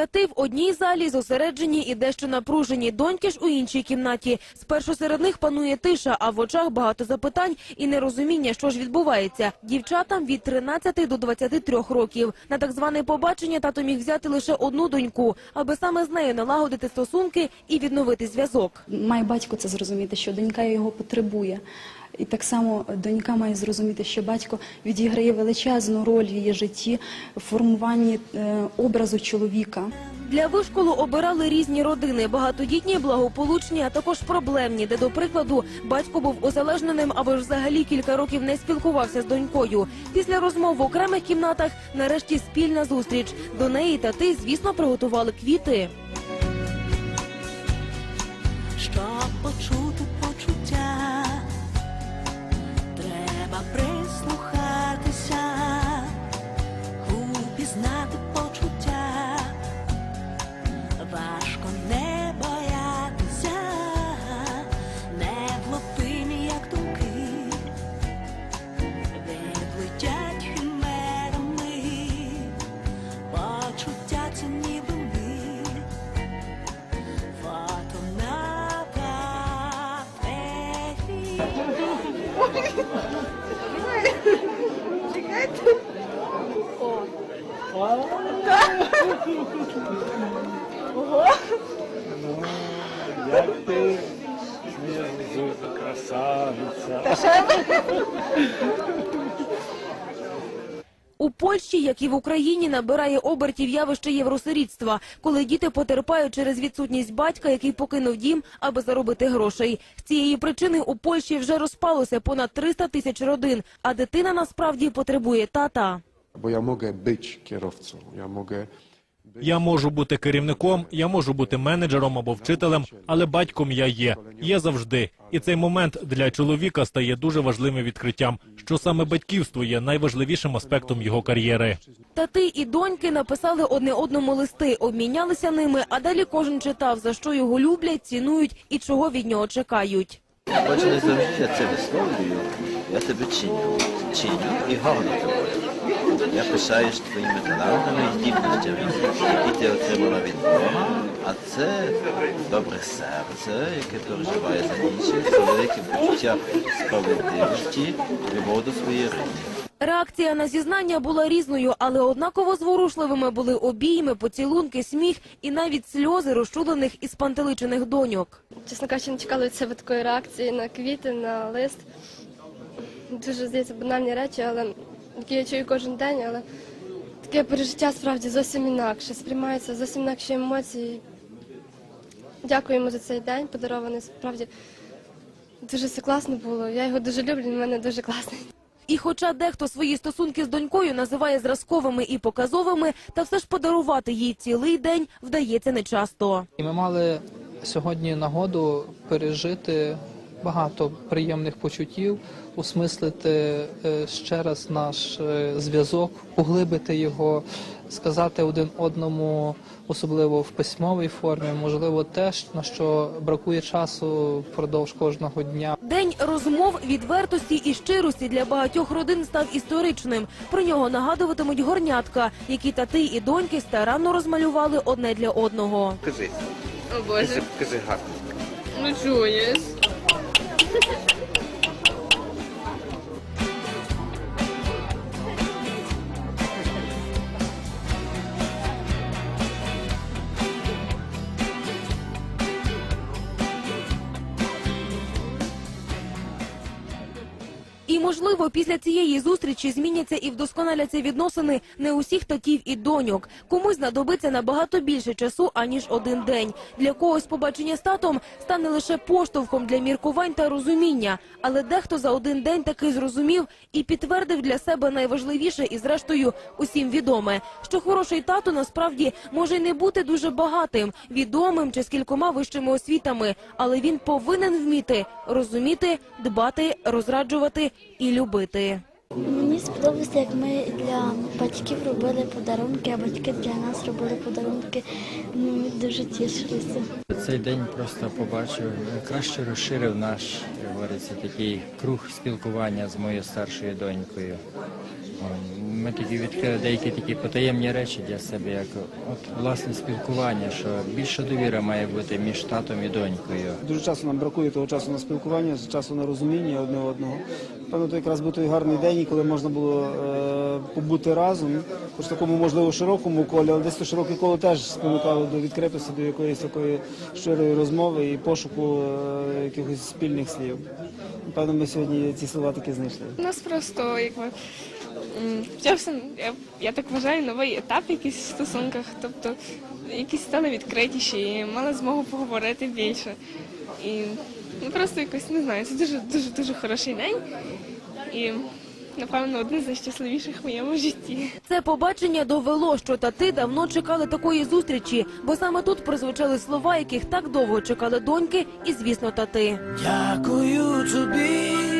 Тати в одній залі зосереджені і дещо напружені. Доньки ж у іншій кімнаті. Спершу серед них панує тиша, а в очах багато запитань і нерозуміння, що ж відбувається. Дівчатам від 13 до 23 років. На так зване побачення тато міг взяти лише одну доньку, аби саме з нею налагодити стосунки і відновити зв'язок. Має батько це зрозуміти, що донька його потребує. І так само донька має зрозуміти, що батько відіграє величезну роль в її житті в формуванні е, образу чоловіка. Для вишколу обирали різні родини, багатодітні, благополучні, а також проблемні, де, до прикладу, батько був узалежненим або ж взагалі кілька років не спілкувався з донькою. Після розмов в окремих кімнатах нарешті спільна зустріч. До неї тати, звісно, приготували квіти. Як ти знизу красавиця. У Польщі, як і в Україні, набирає обертів явище євросирітства, коли діти потерпають через відсутність батька, який покинув дім, аби заробити грошей. З цієї причини у Польщі вже розпалося понад 300 тисяч родин, а дитина насправді потребує тата. Ja mogę być kierowcą, ja mogę być Я можу бути керівником, я можу бути менеджером або вчителем, але батьком я є. Є завжди. І цей момент для чоловіка стає дуже важливим відкриттям, що саме батьківство є найважливішим аспектом його кар'єри. Тати і доньки написали одне одному листи, обмінялися ними, а далі кожен читав, за що його люблять, цінують і чого від нього чекають. Не завжди я це висловлюю, я тебе чиню, чиню і горду тобою. Я пишаюсь твоїми талантами і здібностями, які ти отримала від Бога, а це добре серце, яке переживає за інших, це велике почуття справедливості, любов до своєї рідні. Реакція на зізнання була різною, але однаково зворушливими були обійми, поцілунки, сміх і навіть сльози розчулених і спантеличених доньок. Чесно кажучи, не чекала від себе такої реакції на квіти, на лист. Дуже здається банальні речі, але які я чую кожен день, але таке пережиття справді зовсім інакше. Сприймаються зовсім інакші емоції. Дякуємо за цей день, подарований. Справді дуже все класно було. Я його дуже люблю, він в мене дуже класний. І хоча дехто свої стосунки з донькою називає зразковими і показовими, та все ж подарувати їй цілий день вдається нечасто. І ми мали сьогодні нагоду пережити багато приємних почуттів, осмислити е, ще раз наш е, зв'язок, поглибити його, сказати один одному, особливо в письмовій формі, можливо, теж на що бракує часу впродовж кожного дня. День розмов, відвертості і щирості для багатьох родин став історичним. Про нього нагадуватимуть горнятка, які тати і доньки старанно розмалювали одне для одного. Кажи, О Боже, кажи гарно. ну чуєш. Thank you. І можливо, після цієї зустрічі зміняться і вдосконаляться відносини не усіх татів і доньок. Комусь знадобиться набагато більше часу аніж один день. Для когось побачення з татом стане лише поштовхом для міркувань та розуміння. Але дехто за один день таки зрозумів і підтвердив для себе найважливіше і, зрештою, усім відоме, що хороший тато насправді може й не бути дуже багатим, відомим чи з кількома вищими освітами, але він повинен вміти розуміти, дбати, розраджувати і любити. Мені сподобалося, як ми для батьків робили подарунки, а батьки для нас робили подарунки. Ми дуже тішилися. Цей день просто побачив, краще розширив наш, як говориться, такий круг спілкування з моєю старшою донькою. Ми тоді відкрили деякі такі потаємні речі для себе, як от власне спілкування, що більша довіра має бути між татом і донькою. Дуже часто нам бракує того часу на спілкування, часу на розуміння одне одного. Певно, то якраз був той гарний день, коли можна було е, побути разом, хоч такому можливо широкому колі, але десь то широке коло теж спонукало до відкритості, до якоїсь такої щирої розмови і пошуку е, якихось спільних слів. Напевно, ми сьогодні ці слова таки знайшли. У нас просто якби почався, я, я так вважаю, новий етап якийсь в стосунках. Тобто якісь стали відкритіші і мали змогу поговорити більше. І ну просто якось не знаю, це дуже дуже дуже хороший день. І напевно один з найщасливіших в моєму житті. Це побачення довело, що тати давно чекали такої зустрічі, бо саме тут прозвучали слова, яких так довго чекали доньки і, звісно, тати. Дякую тобі